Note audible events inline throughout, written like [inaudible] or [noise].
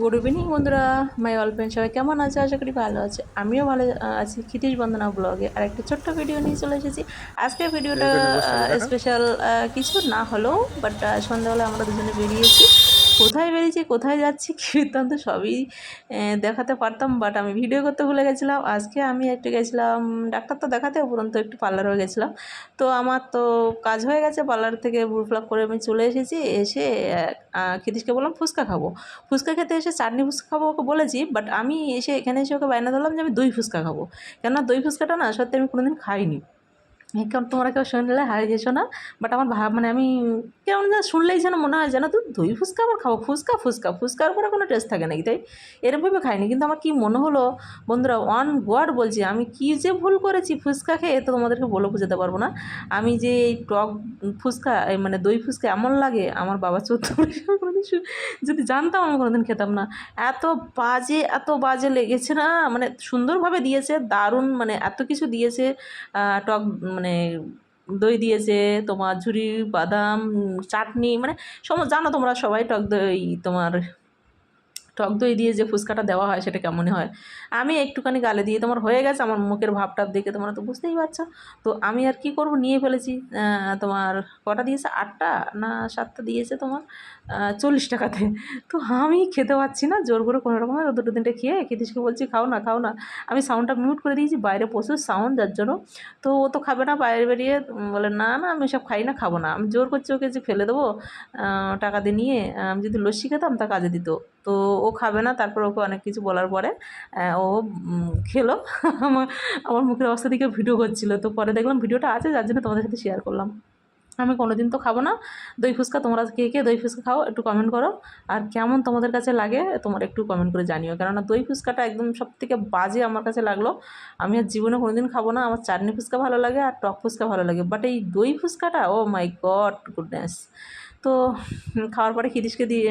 Good evening বন্ধুরা। মাই অল্পেন সবাই কেমন আছে? আশা করি ভালো আছে। আমিও ভালো আছি ক্ষিতিশ বন্দনা ব্লগে। আর একটা ছোট্ট ভিডিও নিয়ে চলে এসেছি। আজকের ভিডিওটা স্পেশাল কিছু না হলেও বাট সন্ধ্যাবেলা আমরা দুজনে বেরিয়েছি। কোথায় বেরিয়েছি, কোথায় যাচ্ছি, কী বৃত্তান্ত সবই দেখাতে পারতাম বাট আমি ভিডিও করতে ভুলে গেছিলাম। আজকে আমি একটু গেছিলাম, ডাক্তার তো দেখাতে উপরন্ত একটু পার্লার হয়ে গেছিলাম। তো আমার তো কাজ হয়ে গেছে পার্লার থেকে বুল ফ্লাক করে আমি চলে এসেছি, এসে ক্ষিতীশকে বললাম, ফুচকা খাব। ফুচকা খেতে এসে চাটনি ফুচকা খাব ওকে বলেছি বাট আমি এসে এখানে এসে ওকে বায়না ধরলাম যে আমি দই ফুচকা খাব। কেননা দই ফুচকাটা না সত্যি আমি কোনোদিন খাইনি। কারণ তোমরা কেউ শুনলে হারিয়ে যেছো না? বাট আমার ভাব মানে আমি কেমন যেন শুনলেই যেন মনে হয় যেন তুই দই ফুচকা আবার খাব, ফুচকা ফুচকা ফুচকার উপরে কোনো টেস্ট থাকে নাকি তাই? এরকমভাবে খাইনি কিন্তু আমার কি মনে হলো বন্ধুরা ওয়ান ওয়ার্ড বলছি, আমি কি যে ভুল করেছি ফুচকা খেয়ে তো তোমাদেরকে বলে বোঝাতে পারব না। আমি যে এই টক ফুচকা মানে দই ফুচকা এমন লাগে, আমার বাবা চোদ্দ যদি জানতাম, আমি কোনোদিন খেতাম না। এত বাজে এত বাজে লেগেছে না? মানে সুন্দরভাবে দিয়েছে, দারুণ মানে এত কিছু দিয়েছে টক মানে দই দিয়েছে, তোমার ঝুরি, বাদাম, চাটনি মানে সম জানো তোমরা সবাই টক দই, তোমার টক দই দিয়ে যে ফুচকাটা দেওয়া হয় সেটা কেমনই হয়। আমি একটুখানি গালে দিয়ে তোমার হয়ে গেছে, আমার মুখের ভাবটা দেখে তোমরা তো বুঝতেই পারছ। তো আমি আর কি করব? নিয়ে ফেলেছি তোমার কটা দিয়েছে? আটটা না সাতটা দিয়েছে তোমার? চল্লিশ টাকাতে। তো আমি খেতে পাচ্ছি না, জোর করে কোনো রকমের দুটো তিনটে খেয়ে ক্ষিতীশকে বলছি, খাও না খাও না। আমি সাউন্ডটা মিউট করে দিয়েছি, বাইরে প্রচুর সাউন্ড যার জন্য তো ও তো খাবে না, বাইরে বেরিয়ে বলে, না না, আমি সব খাই না, খাব না। আমি জোর করছি ওকে যে ফেলে দেবো টাকা দিয়ে নিয়ে আমি যদি লস্যি খেতাম তা কাজে দিত। তো ও খাবে না, তারপর ওকে অনেক কিছু বলার পরে ও খেলো। [laughs] আমার আমার মুখের অবস্থা দিকে ভিডিও করছিল। তো পরে দেখলাম ভিডিওটা আছে, যার জন্য তোমাদের সাথে শেয়ার করলাম। আমি কোনোদিন তো খাব না। দই ফুচকা, তোমরা কে কে দই ফুচকা খাও, একটু কমেন্ট করো। আর কেমন তোমাদের কাছে লাগে, তোমরা একটু কমেন্ট করে জানিও। কেননা দই ফুচকাটা একদম সব থেকে বাজে আমার কাছে লাগল। আমি আর জীবনে কোনোদিন খাব না। আমার চাটনি ফুচকা ভালো লাগে আর টক ফুচকা ভালো লাগে। বাট এই দই ফুচকাটা ও মাই গড গুডনেস তো খাওয়ার পরে খিদিসকে দিয়ে,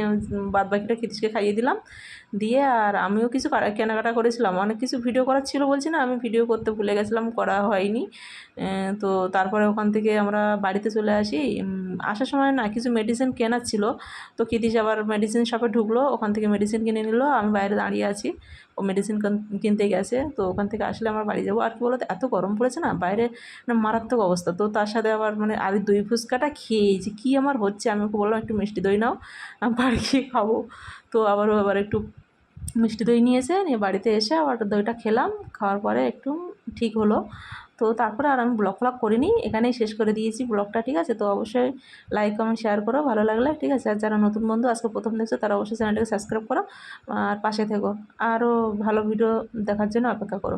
বাদ বাকিটা খিদিসকে খাইয়ে দিলাম। দিয়ে আর আমিও কিছু কেনাকাটা করেছিলাম। অনেক কিছু ভিডিও করার ছিল বলছি না, আমি ভিডিও করতে ভুলে গেছিলাম, করা হয়নি। তো তারপরে ওখান থেকে আমরা বাড়িতে চলে আসি। আসার সময় না কিছু মেডিসিন কেনার ছিল। তো কিদিস আবার মেডিসিন শপে ঢুকলো, ওখান থেকে মেডিসিন কিনে নিল, আমি বাইরে দাঁড়িয়ে আছি। মেডিসিন কিনতে গেছে, তো ওখান থেকে আসলে আমার বাড়ি যাব। আর কি বলতো, এত গরম পড়েছে না, বাইরে মারাত্মক অবস্থা। তো তার সাথে আবার মানে আর দই ফুচকাটা খেয়েছি কী আমার হচ্ছে, আমি ওকে বললাম, একটু মিষ্টি দই নাও বাড়ি গিয়ে খাব। তো আবারও আবার একটু মিষ্টি দই নিয়েছে, নিয়ে বাড়িতে এসে আবার দইটা খেলাম, খাওয়ার পরে একটু ঠিক হলো। তো তারপরে আর আমি ব্লগ ফ্লগ করিনি, এখানেই শেষ করে দিয়েছি ব্লগটা, ঠিক আছে? তো অবশ্যই লাইক কমেন্ট শেয়ার করো, ভালো লাগলে, ঠিক আছে? আর যারা নতুন বন্ধু আজকে প্রথম দেখছ, তারা অবশ্যই চ্যানেলটাকে সাবস্ক্রাইব করো, আর পাশে থেকো। আরও ভালো ভিডিও দেখার জন্য অপেক্ষা করো।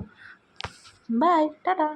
Bye tata!